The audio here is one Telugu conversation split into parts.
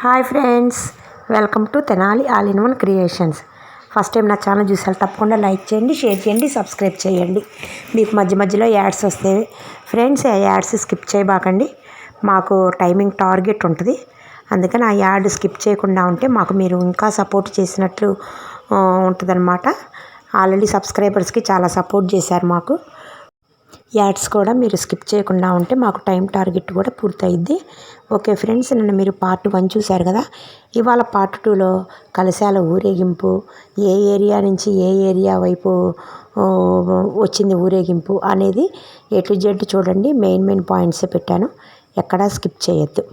Hi friends welcome to Tenali all in one creations. First time నా ఛానల్ చూసారు తప్పకుండా లైక్ చేయండి షేర్ చేయండి సబ్స్క్రైబ్ చేయండి. మీకు మధ్య మధ్యలో యాడ్స్ వస్తాయి ఫ్రెండ్స్ ఆ యాడ్స్ స్కిప్ చేయబాకండి. మాకు టైమింగ్ టార్గెట్ ఉంటుంది. అందుకని ఆ యాడ్ స్కిప్ చేయకుండా ఉంటే మాకు మీరు ఇంకా సపోర్ట్ చేసినట్లు ఉంటుందన్నమాట. ఆల్రెడీ సబ్స్క్రైబర్స్కి చాలా సపోర్ట్ చేశారు మాకు. యాడ్స్ కూడా మీరు స్కిప్ చేయకుండా ఉంటే మాకు టైం టార్గెట్ కూడా పూర్తయిద్ది. ఓకే ఫ్రెండ్స్ నిన్న మీరు పార్ట్ వన్ చూశారు కదా? ఇవాళ పార్ట్ టూలో కలశాల ఊరేగింపు ఏ ఏరియా నుంచి ఏ ఏరియా వైపు వచ్చింది ఊరేగింపు అనేది ఎటు జెడ్ చూడండి. మెయిన్ మెయిన్ పాయింట్స్ పెట్టాను. ఎక్కడా స్కిప్ చేయొద్దు.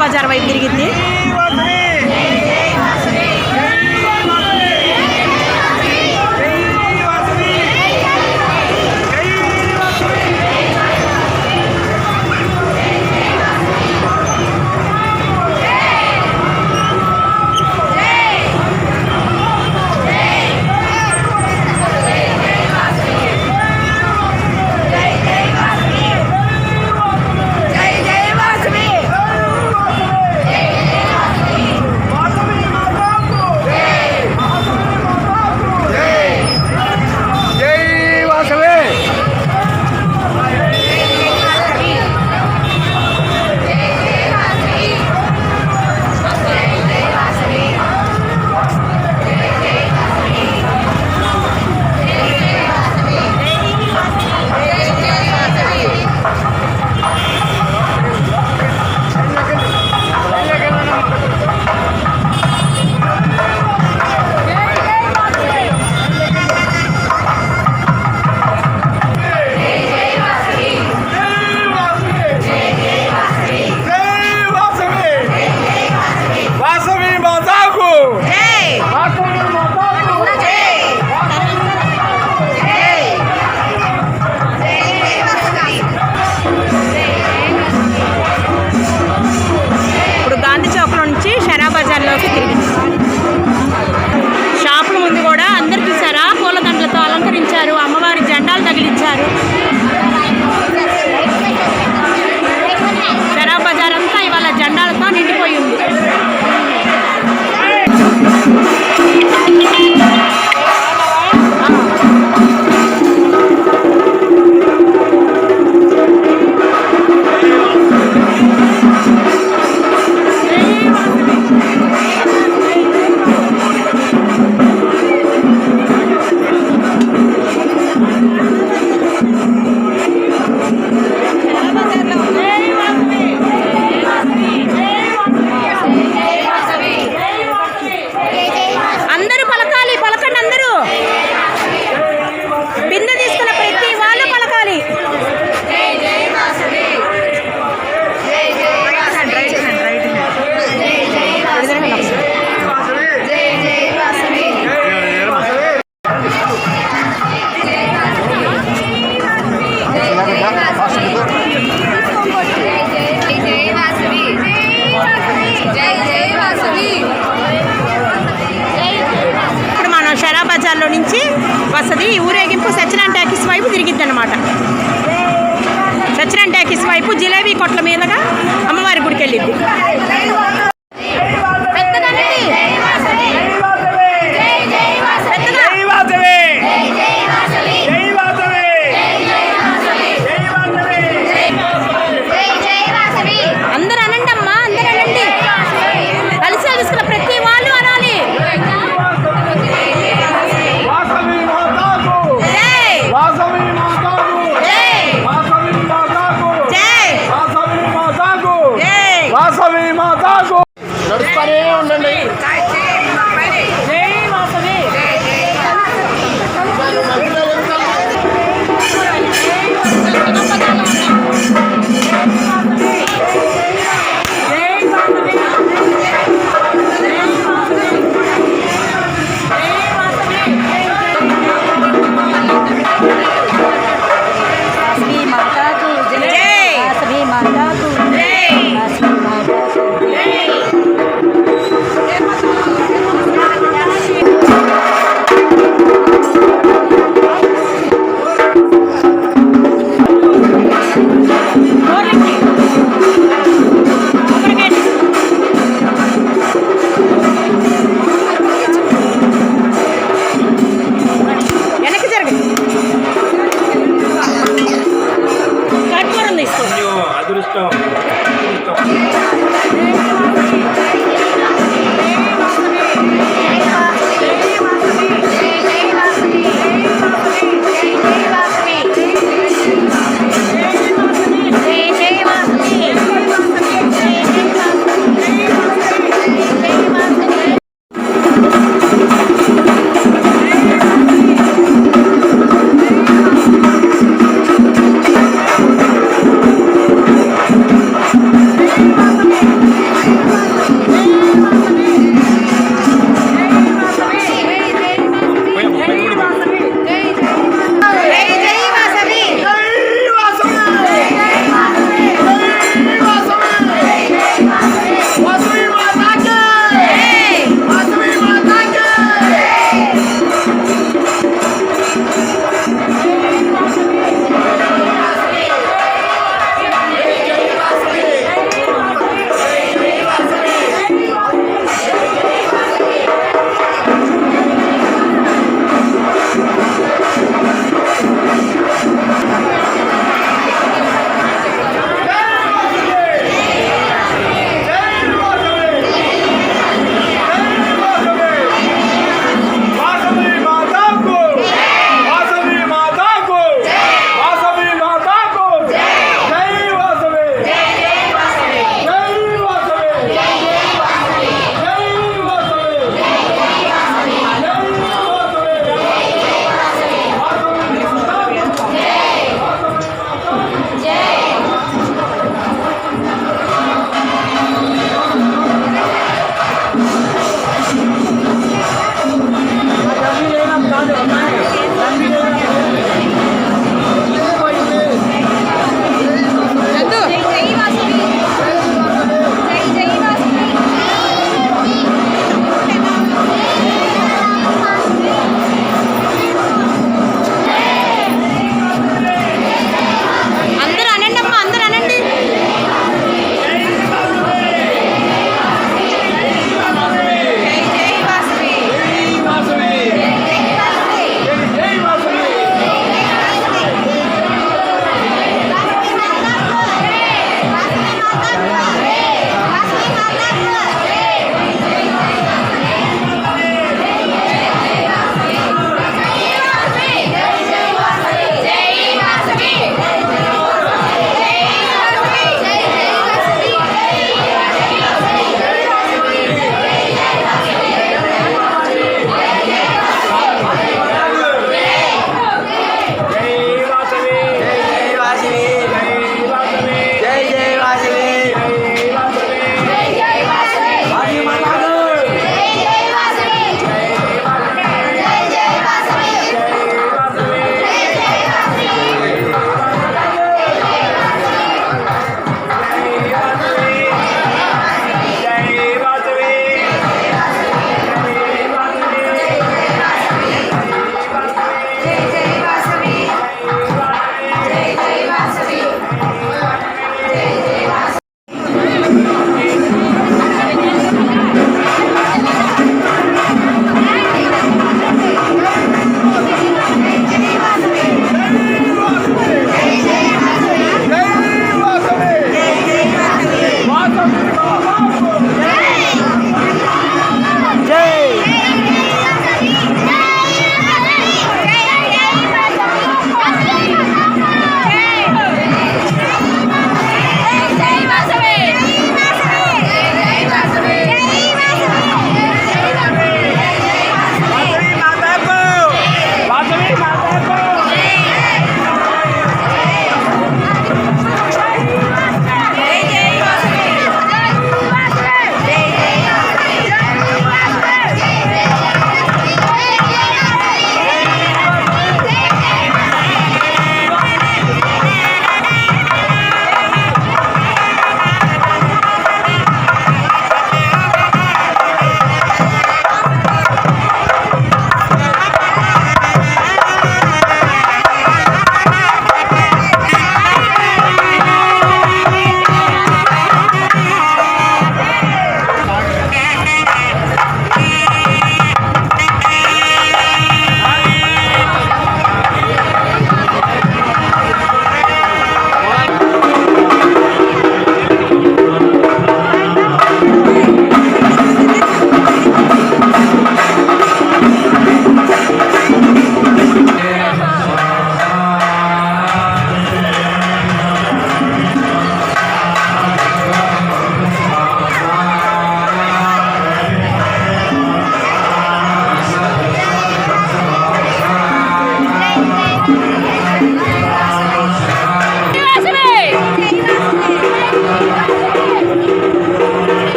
నుంచి షరాబ్ బజార్ వైపు తిరిగింది 那就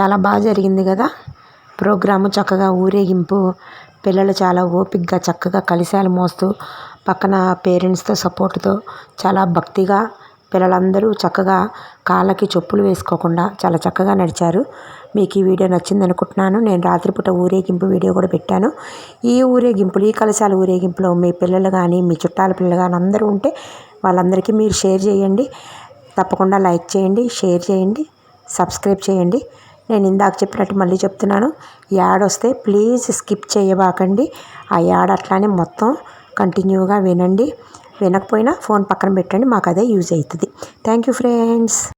చాలా బాగా జరిగింది కదా. ప్రోగ్రాము చక్కగా ఊరేగింపు పిల్లలు చాలా ఓపికగా చక్కగా కలిశాలు మోస్తూ పక్కన పేరెంట్స్తో సపోర్ట్తో చాలా భక్తిగా పిల్లలందరూ చక్కగా కాళ్ళకి చెప్పులు వేసుకోకుండా చాలా చక్కగా నడిచారు. మీకు ఈ వీడియో నచ్చింది అనుకుంటున్నాను నేను రాత్రిపూట ఊరేగింపు వీడియో కూడా పెట్టాను. ఈ ఊరేగింపులు ఈ కలశాల ఊరేగింపులో మీ పిల్లలు కానీ మీ చుట్టాల పిల్లలు కానీ అందరూ ఉంటే వాళ్ళందరికీ మీరు షేర్ చేయండి. తప్పకుండా లైక్ చేయండి షేర్ చేయండి సబ్స్క్రైబ్ చేయండి. నేను ఇందాక చెప్పినట్టు మళ్ళీ చెప్తున్నాను. యాడ్ వస్తే ప్లీజ్ స్కిప్ చేయబాకండి. ఆ యాడ్ అట్లానే మొత్తం కంటిన్యూగా వినండి. వినకపోయినా ఫోన్ పక్కన పెట్టండి మాకు అదే యూజ్ అవుతుంది. Thank you friends.